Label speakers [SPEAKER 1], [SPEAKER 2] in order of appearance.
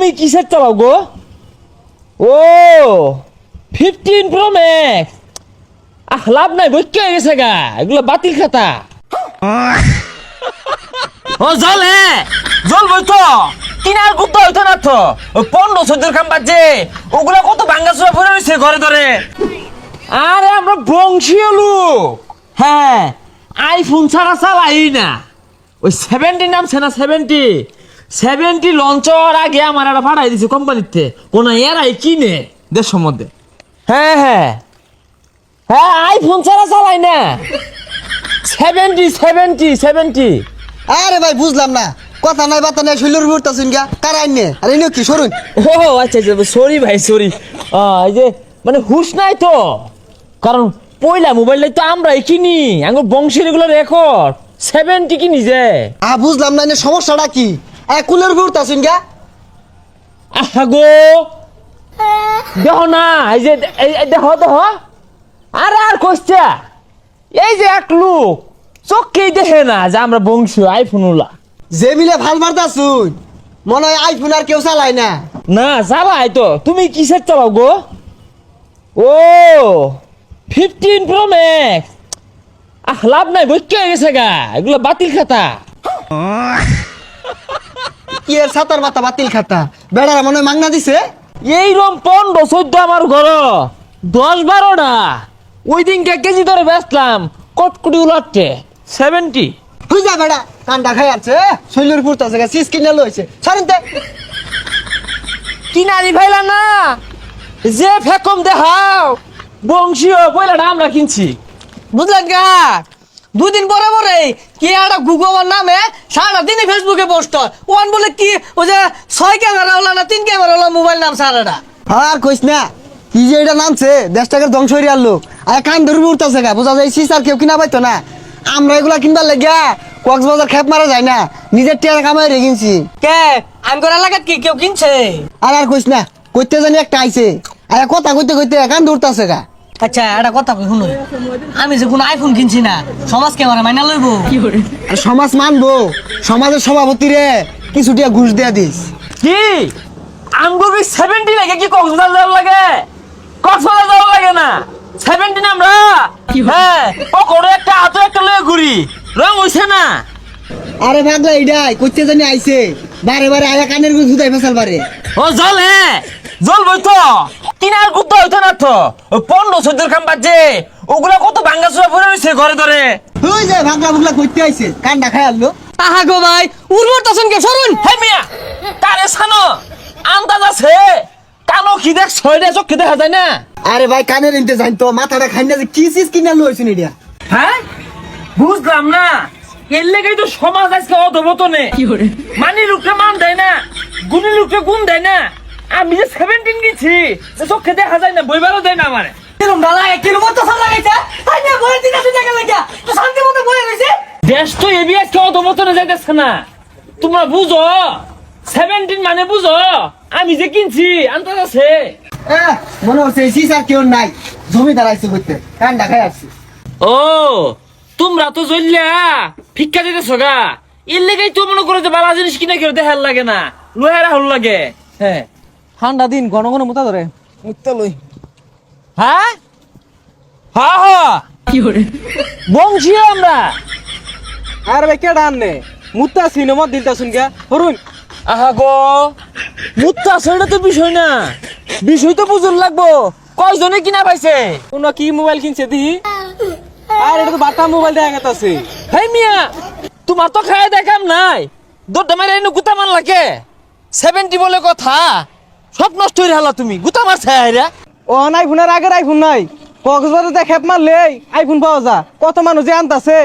[SPEAKER 1] তুমি কিসের চালাও গো? ও ফিফটিন প্রো ম্যাক্স আহ লাভ নাই বই কে গেছে গা। এগুলো বাতিল খাতা। ও জল হে জল বই তো কিনার কুত্তা হইতো না তো? ওই পনেরো চোদ্দোর কাম বাজছে। ওগুলা কত ভাঙ্গা চুরা পড়ে রয়েছে ঘরে ধরে। আরে আমরা বংশীয় লোক। হ্যাঁ আইফোন ছাড়া চালাই না। ওই সেভেন্টি নামছে না সেভেন্টি সেভেন্টি লঞ্চ হওয়ার আগে আমার একটা ভাড়াই দিছে কোম্পানিতে। কোন এরাই কিনে দেশের মধ্যে। হ্যাঁ হ্যাঁ। হ্যাঁ আইফোন ছাড়া চালাই না। সেভেন্টি সেভেন্টি সেভেন্টি
[SPEAKER 2] আরে ভাই বুঝলাম না। কথা নাই বাতা নাই শৈলর ঘুরতেছুন গা কারাই নে? আরে ইনো কি সরুন।
[SPEAKER 1] ও আচ্ছা আচ্ছা সরি ভাই সরি। এই যে মানে হুশ নাই তো। কারণ পয়লা মোবাইলটাই তো আমরাই কিনি। আঙ্গুর বংশের এগুলো রেকর্ড সেভেন্টি কিনি যে।
[SPEAKER 2] আ বুঝলাম না সমস্যাটা কি? এ কুলের ঘুরতেছুন গা
[SPEAKER 1] আহা গো। দেহ না এই যে দেহ দেহ আর আর কইছা? এই যে এক লোক চোখকেই দেখে না যে আমরা বংশীয় আইফোন ওলা।
[SPEAKER 2] যে মিলে ভালো মারতাছুন মনে হয় আইফোন আর কেউ চালায় না।
[SPEAKER 1] না চালাই তো। তুমি কিসের চালাও গো? ও ফিফটিন প্রো ম্যাক্স আহ লাভ নাই কে গেছে গা। এগুলো বাতিল খাতা।
[SPEAKER 2] এর সাতার মাথা বাতিল খাতা। বেড়ারা মনে মাংনা দিছে?
[SPEAKER 1] এইরকম পনেরো চোদ্দ আমার ঘর। দশ বারোটা। ওই দিনকে কেজি ধরে বেচলাম কটকুটি উলাটে। সেভেন্টি
[SPEAKER 2] বেড়া খাই আছে শৈলর সিস কিনে লইছে। সরেন তে।
[SPEAKER 1] কিনারি ভাইলা না? যে ফেকম দেখাও বংশীয় পয়লাটা আমরা কিনছি।
[SPEAKER 3] বুঝলেন গা? দুদিন পরে পরে কি একটা গুগলের নামে সারা দিনই ফেসবুকে পোস্ট ওয়ান বলে কি ওই যে ছয় ক্যামেরা হলো না তিন ক্যামেরা হলো মোবাইল নাম সারাটা।
[SPEAKER 2] আর কইস না কি যে এটা নামছে দেশ টাকার ধ্বংস হয়ে আনলো আর কান ধরে উঠতেছে গা বোঝা যায় সিসার কেউ কিনা পাইতো না। আমরা এগুলা কিনবার লেগিয়া কক্সবাজার খেপ মারা যায় না নিজের টিয়ার কামাই রে কিনছি।
[SPEAKER 3] কে? আমগর এলাকাত কি কেউ কিনছে?
[SPEAKER 2] আর আর কইস না কইতে জানি একটা আইছে। আর কথা কইতে কইতে কান ধরতেছে গা।
[SPEAKER 3] আচ্ছা একটা কথা কই শুনুন। আমি যে কোনো আইফোন কিনছি না সমাজ ক্যামেরা মাইনা লইব?
[SPEAKER 2] আর সমাজ মানবো। সমাজের সভাপতি রে কিছু টিয়া ঘুষ দেয়া দিস।
[SPEAKER 1] কি? আমগুর সেভেন্টি লাগে? কি কক্সবাজার যাওয়ার লাগে? কক্সবাজার যাওয়ার লাগে না? সেভেন্টিন আমরা? হ্যাঁ পকড়ে একটা হাতে একটা লয়ে ঘুরি। রং হইছে না?
[SPEAKER 2] আরে ভাগলা এইডাই কইতে জানি আইছে। বারে বারে আয়া কানের গুছ ধুদাই ফেসাল বারে।
[SPEAKER 1] ও জল হে! জল বই তো। কিনার কুত্তা হইতো না তো। পনেরো চোদ্দোর কাম বাজছে। ওগুলা কত ভাঙ্গা চুরা পড়ে রয়েছে ঘরে ধরে।
[SPEAKER 2] হই যায় ভাগলা ভুগলা কইতে আইছে। কান্ডা খাই আনলো
[SPEAKER 3] আহা গো ভাই উর্বর তাছেন কে? সরুন।
[SPEAKER 1] হে মিয়া কারে সানো? আন্দাজ আছে? কানো কি দেখ ছয়টা চোখে দেখা যায় না?
[SPEAKER 2] আরে ভাই কানের ইনতে জান তো। মাথাটা খাই না যে কি চিজ কিনা লইছুন এটা?
[SPEAKER 1] হ্যাঁ? বুঝলাম না। এর লেগেই তো সমাজ আজকে অধবতনে মানি লোককে মান দেয় না গুণী লোককে গুণ দেয় না। আমি যে সেভেন্টিন গেছি চোখে দেখা যায় না বইবারও দেয় না আমার।
[SPEAKER 3] কিরম ডালা কিলো মতো সাল লাগাইছে? তাই না বই দিন আছে জায়গা লাগিয়া তো শান্তি মতো বই রইছে
[SPEAKER 1] দেশ তো এবি আজকে অধবতনে যাইতেছে না। তোমরা বুঝো সেভেন্টিন মানে বুঝো আমি যে কিনছি আছে
[SPEAKER 2] মনে হচ্ছে কেউ নাই জমিদার আইছে করতে কান্ডা খাই আসছে।
[SPEAKER 1] ও তোমরা তো জ্বললা ভিক্ষা দিতেছ গা? এর লেগেই তো মনে করো যে বালা জিনিস কিনে কেউ দেখার লাগে না লোহারা হল লাগে। হ্যাঁ।
[SPEAKER 3] ঠান্ডা দিন ঘন ঘন মুতা ধরে। মুততে লই।
[SPEAKER 1] হ্যাঁ হ্যাঁ হ্যাঁ বংশী আমরা।
[SPEAKER 3] আরে ভাই কেডা আননে? মুত্তা সিনেমা দিলতা শুন গে। হরুন
[SPEAKER 1] আহা গো। মুত্তা সেটা তো বিষয় না। বিষয় তো বুঝুন লাগবো। কয়জনে কিনা পাইছে?
[SPEAKER 3] কোন কি মোবাইল কিনছে দি আর, এটা তো বাটা মোবাইল দেখা গেতাছে।
[SPEAKER 1] হেই মিয়া, তোমার তো খায় দেখাম নাই। দৌড়টা মারে এনে গুতা মার লাগে সেভেন্টি বলে কথা। সব নষ্ট হয়ে হালা তুমি। গুতা মারছে হাইরা।
[SPEAKER 3] ও আইফোনের আগের আইফোন নাই। কক্সবাজার খেপ মারলে আইফোন পাওয়া যা। কত মানুষ যে আনতাছে।